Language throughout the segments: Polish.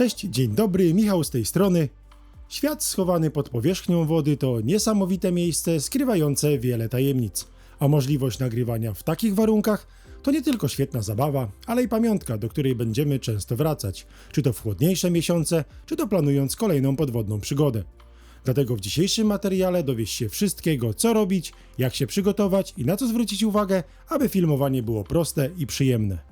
Cześć, dzień dobry, Michał z tej strony. Świat schowany pod powierzchnią wody to niesamowite miejsce skrywające wiele tajemnic, a możliwość nagrywania w takich warunkach to nie tylko świetna zabawa, ale i pamiątka, do której będziemy często wracać, czy to w chłodniejsze miesiące, czy to planując kolejną podwodną przygodę. Dlatego w dzisiejszym materiale dowiesz się wszystkiego, co robić, jak się przygotować i na co zwrócić uwagę, aby filmowanie było proste i przyjemne.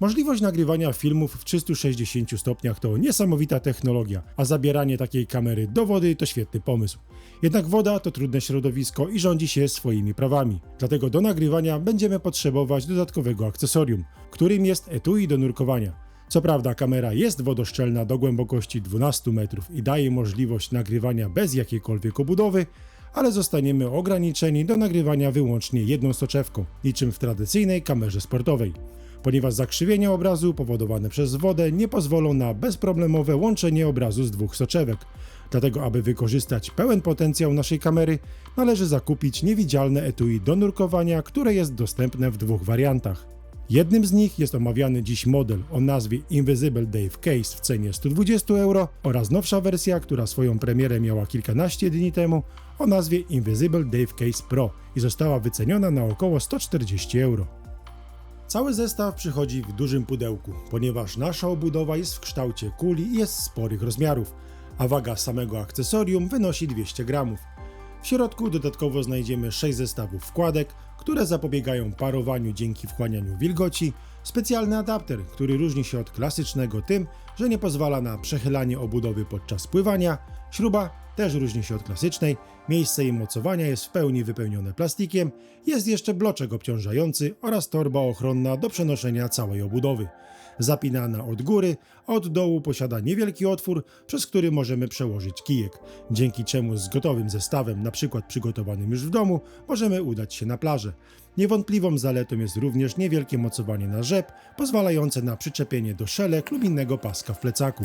Możliwość nagrywania filmów w 360 stopniach to niesamowita technologia, a zabieranie takiej kamery do wody to świetny pomysł. Jednak woda to trudne środowisko i rządzi się swoimi prawami. Dlatego do nagrywania będziemy potrzebować dodatkowego akcesorium, którym jest etui do nurkowania. Co prawda kamera jest wodoszczelna do głębokości 12 metrów i daje możliwość nagrywania bez jakiejkolwiek obudowy, ale zostaniemy ograniczeni do nagrywania wyłącznie jedną soczewką, niczym w tradycyjnej kamerze sportowej ponieważ zakrzywienia obrazu powodowane przez wodę nie pozwolą na bezproblemowe łączenie obrazu z dwóch soczewek. Dlatego, aby wykorzystać pełen potencjał naszej kamery, należy zakupić niewidzialne etui do nurkowania, które jest dostępne w dwóch wariantach. Jednym z nich jest omawiany dziś model o nazwie Invisible Dave Case w cenie 120 euro oraz nowsza wersja, która swoją premierę miała kilkanaście dni temu o nazwie Invisible Dave Case Pro i została wyceniona na około 140 euro. Cały zestaw przychodzi w dużym pudełku, ponieważ nasza obudowa jest w kształcie kuli i jest sporych rozmiarów, a waga samego akcesorium wynosi 200 gramów. W środku dodatkowo znajdziemy 6 zestawów wkładek, które zapobiegają parowaniu dzięki wchłanianiu wilgoci, specjalny adapter, który różni się od klasycznego tym, że nie pozwala na przechylanie obudowy podczas pływania, śruba też różni się od klasycznej, miejsce jej mocowania jest w pełni wypełnione plastikiem, jest jeszcze bloczek obciążający oraz torba ochronna do przenoszenia całej obudowy. Zapinana od góry, od dołu posiada niewielki otwór, przez który możemy przełożyć kijek, dzięki czemu z gotowym zestawem, np. przygotowanym już w domu, możemy udać się na plażę. Niewątpliwą zaletą jest również niewielkie mocowanie na rzep, pozwalające na przyczepienie do szelek lub innego paska w plecaku.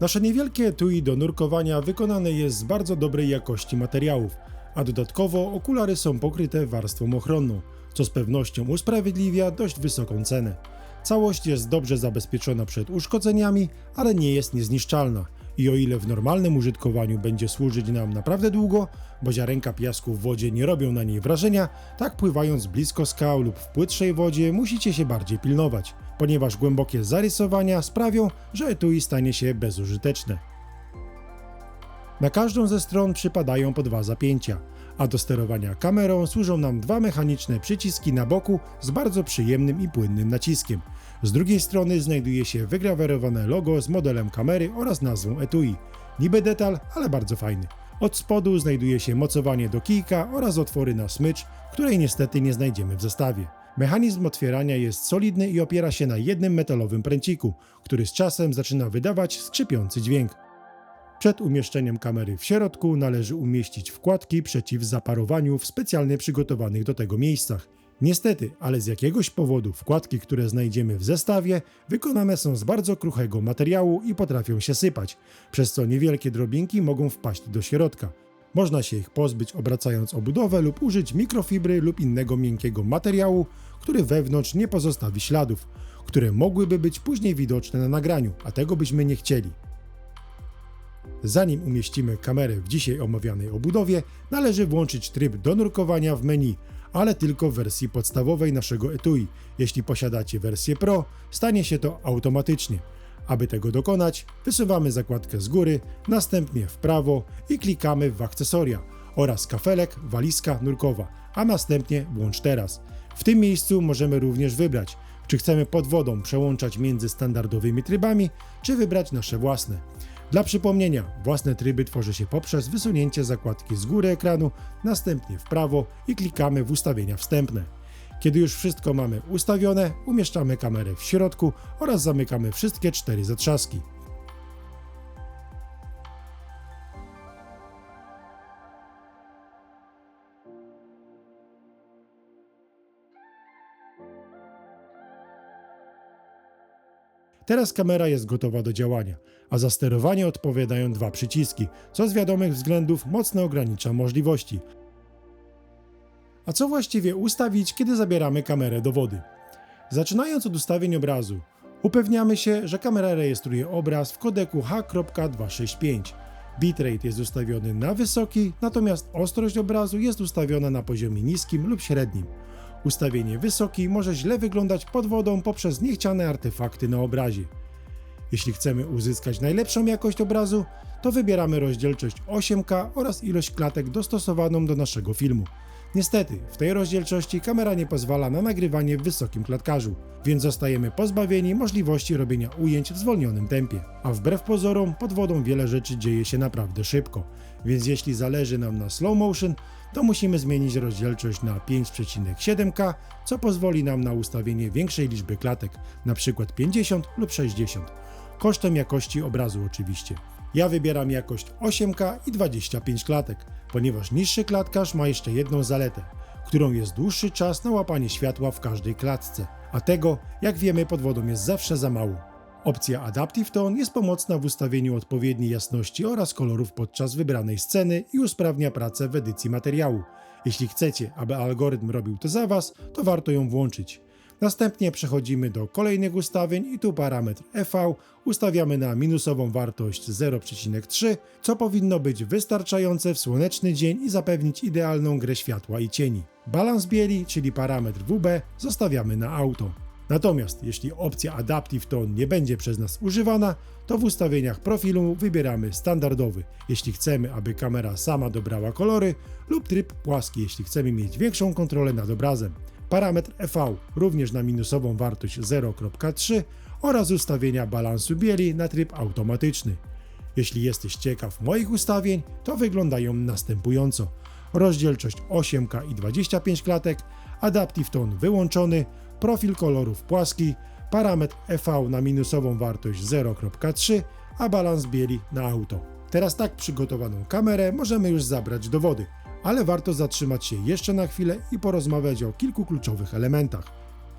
Nasze niewielkie etui do nurkowania wykonane jest z bardzo dobrej jakości materiałów, a dodatkowo okulary są pokryte warstwą ochronną, co z pewnością usprawiedliwia dość wysoką cenę. Całość jest dobrze zabezpieczona przed uszkodzeniami, ale nie jest niezniszczalna i o ile w normalnym użytkowaniu będzie służyć nam naprawdę długo, bo ziarenka piasku w wodzie nie robią na niej wrażenia, tak pływając blisko skał lub w płytszej wodzie musicie się bardziej pilnować, ponieważ głębokie zarysowania sprawią, że etui stanie się bezużyteczne. Na każdą ze stron przypadają po dwa zapięcia, a do sterowania kamerą służą nam dwa mechaniczne przyciski na boku z bardzo przyjemnym i płynnym naciskiem – z drugiej strony znajduje się wygrawerowane logo z modelem kamery oraz nazwą etui. Niby detal, ale bardzo fajny. Od spodu znajduje się mocowanie do kijka oraz otwory na smycz, której niestety nie znajdziemy w zestawie. Mechanizm otwierania jest solidny i opiera się na jednym metalowym pręciku, który z czasem zaczyna wydawać skrzypiący dźwięk. Przed umieszczeniem kamery w środku należy umieścić wkładki przeciw zaparowaniu w specjalnie przygotowanych do tego miejscach. Niestety, ale z jakiegoś powodu wkładki, które znajdziemy w zestawie, wykonane są z bardzo kruchego materiału i potrafią się sypać, przez co niewielkie drobinki mogą wpaść do środka. Można się ich pozbyć obracając obudowę lub użyć mikrofibry lub innego miękkiego materiału, który wewnątrz nie pozostawi śladów, które mogłyby być później widoczne na nagraniu, a tego byśmy nie chcieli. Zanim umieścimy kamerę w dzisiaj omawianej obudowie, należy włączyć tryb do nurkowania w menu, ale tylko w wersji podstawowej naszego etui. Jeśli posiadacie wersję Pro, stanie się to automatycznie. Aby tego dokonać, wysuwamy zakładkę z góry, następnie w prawo i klikamy w akcesoria oraz kafelek, walizka nurkowa, a następnie włącz teraz. W tym miejscu możemy również wybrać, czy chcemy pod wodą przełączać między standardowymi trybami, czy wybrać nasze własne. Dla przypomnienia, własne tryby tworzy się poprzez wysunięcie zakładki z góry ekranu, następnie w prawo i klikamy w ustawienia wstępne. Kiedy już wszystko mamy ustawione, umieszczamy kamerę w środku oraz zamykamy wszystkie cztery zatrzaski. Teraz kamera jest gotowa do działania, a za sterowanie odpowiadają dwa przyciski, co z wiadomych względów mocno ogranicza możliwości. A co właściwie ustawić, kiedy zabieramy kamerę do wody? Zaczynając od ustawień obrazu, upewniamy się, że kamera rejestruje obraz w kodeku H.265. Bitrate jest ustawiony na wysoki, natomiast ostrość obrazu jest ustawiona na poziomie niskim lub średnim. Ustawienie wysoki może źle wyglądać pod wodą poprzez niechciane artefakty na obrazie. Jeśli chcemy uzyskać najlepszą jakość obrazu, to wybieramy rozdzielczość 8K oraz ilość klatek dostosowaną do naszego filmu. Niestety, w tej rozdzielczości kamera nie pozwala na nagrywanie w wysokim klatkarzu, więc zostajemy pozbawieni możliwości robienia ujęć w zwolnionym tempie. A wbrew pozorom, pod wodą wiele rzeczy dzieje się naprawdę szybko, więc jeśli zależy nam na slow motion, to musimy zmienić rozdzielczość na 5,7K, co pozwoli nam na ustawienie większej liczby klatek, np 50 lub 60 kosztem jakości obrazu oczywiście. Ja wybieram jakość 8K i 25 klatek, ponieważ niższy klatkarz ma jeszcze jedną zaletę, którą jest dłuższy czas na łapanie światła w każdej klatce, a tego, jak wiemy, pod wodą jest zawsze za mało. Opcja Adaptive Tone jest pomocna w ustawieniu odpowiedniej jasności oraz kolorów podczas wybranej sceny i usprawnia pracę w edycji materiału. Jeśli chcecie, aby algorytm robił to za Was, to warto ją włączyć. Następnie przechodzimy do kolejnych ustawień i tu parametr EV ustawiamy na minusową wartość 0,3, co powinno być wystarczające w słoneczny dzień i zapewnić idealną grę światła i cieni. Balans bieli, czyli parametr WB, zostawiamy na auto. Natomiast jeśli opcja Adaptive Tone nie będzie przez nas używana, to w ustawieniach profilu wybieramy standardowy, jeśli chcemy, aby kamera sama dobrała kolory, lub tryb płaski, jeśli chcemy mieć większą kontrolę nad obrazem parametr EV również na minusową wartość 0.3 oraz ustawienia balansu bieli na tryb automatyczny. Jeśli jesteś ciekaw moich ustawień, to wyglądają następująco. Rozdzielczość 8K i 25 klatek, Adaptive Tone wyłączony, profil kolorów płaski, parametr EV na minusową wartość 0.3, a balans bieli na auto. Teraz tak przygotowaną kamerę możemy już zabrać do wody ale warto zatrzymać się jeszcze na chwilę i porozmawiać o kilku kluczowych elementach.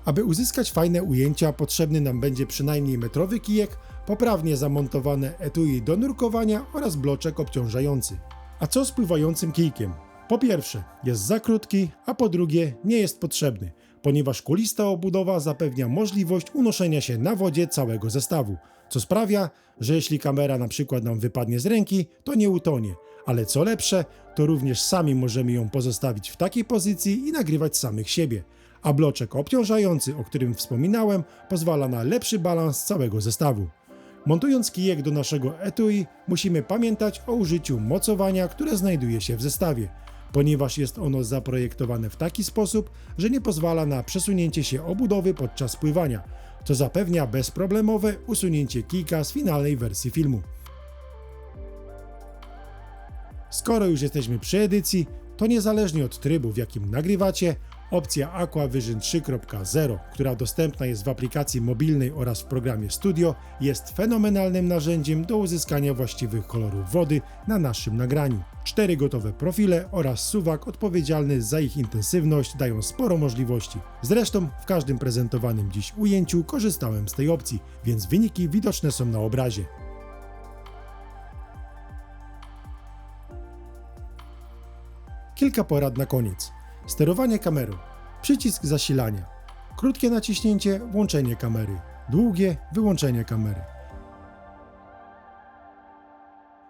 Aby uzyskać fajne ujęcia, potrzebny nam będzie przynajmniej metrowy kijek, poprawnie zamontowane etui do nurkowania oraz bloczek obciążający. A co z pływającym kijkiem? Po pierwsze, jest za krótki, a po drugie, nie jest potrzebny, ponieważ kulista obudowa zapewnia możliwość unoszenia się na wodzie całego zestawu, co sprawia, że jeśli kamera na przykład nam wypadnie z ręki, to nie utonie, ale co lepsze, to również sami możemy ją pozostawić w takiej pozycji i nagrywać samych siebie. A bloczek obciążający, o którym wspominałem, pozwala na lepszy balans całego zestawu. Montując kijek do naszego etui, musimy pamiętać o użyciu mocowania, które znajduje się w zestawie, ponieważ jest ono zaprojektowane w taki sposób, że nie pozwala na przesunięcie się obudowy podczas pływania, co zapewnia bezproblemowe usunięcie kijka z finalnej wersji filmu. Skoro już jesteśmy przy edycji, to niezależnie od trybu, w jakim nagrywacie, opcja Aquavision 3.0, która dostępna jest w aplikacji mobilnej oraz w programie Studio, jest fenomenalnym narzędziem do uzyskania właściwych kolorów wody na naszym nagraniu. Cztery gotowe profile oraz suwak odpowiedzialny za ich intensywność dają sporo możliwości. Zresztą w każdym prezentowanym dziś ujęciu korzystałem z tej opcji, więc wyniki widoczne są na obrazie. Kilka porad na koniec. Sterowanie kamerą. Przycisk zasilania. Krótkie naciśnięcie, włączenie kamery. Długie, wyłączenie kamery.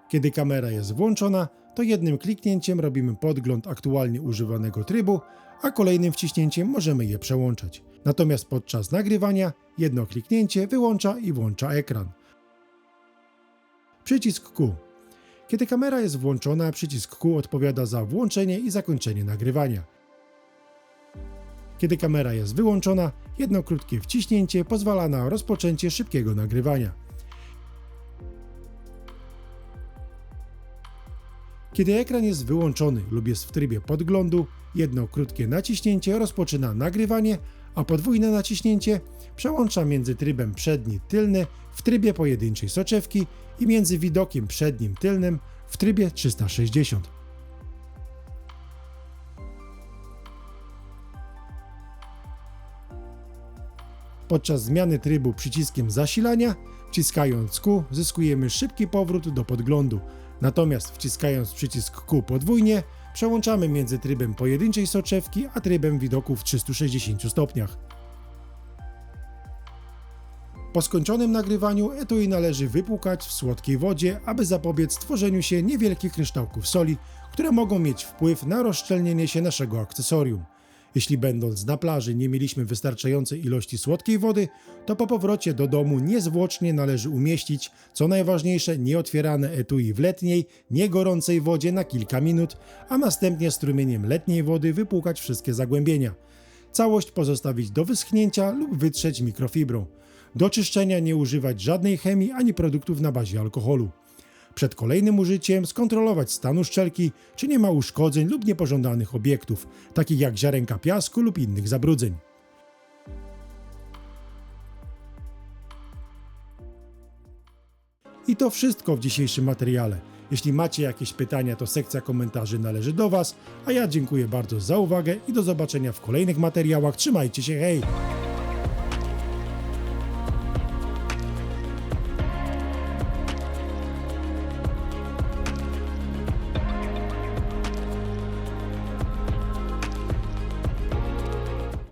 Kiedy kamera jest włączona, to jednym kliknięciem robimy podgląd aktualnie używanego trybu, a kolejnym wciśnięciem możemy je przełączać. Natomiast podczas nagrywania jedno kliknięcie wyłącza i włącza ekran. Przycisk Q kiedy kamera jest włączona, przycisk Q odpowiada za włączenie i zakończenie nagrywania. Kiedy kamera jest wyłączona, jedno krótkie wciśnięcie pozwala na rozpoczęcie szybkiego nagrywania. Kiedy ekran jest wyłączony lub jest w trybie podglądu, jedno krótkie naciśnięcie rozpoczyna nagrywanie, a podwójne naciśnięcie przełącza między trybem przedni-tylny w trybie pojedynczej soczewki i między widokiem przednim tylnym w trybie 360. Podczas zmiany trybu przyciskiem zasilania, wciskając Q, zyskujemy szybki powrót do podglądu. Natomiast wciskając przycisk Q podwójnie, przełączamy między trybem pojedynczej soczewki a trybem widoku w 360 stopniach. Po skończonym nagrywaniu etui należy wypłukać w słodkiej wodzie, aby zapobiec tworzeniu się niewielkich kryształków soli, które mogą mieć wpływ na rozszczelnienie się naszego akcesorium. Jeśli będąc na plaży nie mieliśmy wystarczającej ilości słodkiej wody, to po powrocie do domu niezwłocznie należy umieścić, co najważniejsze, nieotwierane etui w letniej, niegorącej wodzie na kilka minut, a następnie strumieniem letniej wody wypłukać wszystkie zagłębienia. Całość pozostawić do wyschnięcia lub wytrzeć mikrofibrą. Do czyszczenia nie używać żadnej chemii ani produktów na bazie alkoholu. Przed kolejnym użyciem skontrolować stan uszczelki, czy nie ma uszkodzeń lub niepożądanych obiektów, takich jak ziarenka piasku lub innych zabrudzeń. I to wszystko w dzisiejszym materiale. Jeśli macie jakieś pytania, to sekcja komentarzy należy do Was, a ja dziękuję bardzo za uwagę i do zobaczenia w kolejnych materiałach. Trzymajcie się, hej!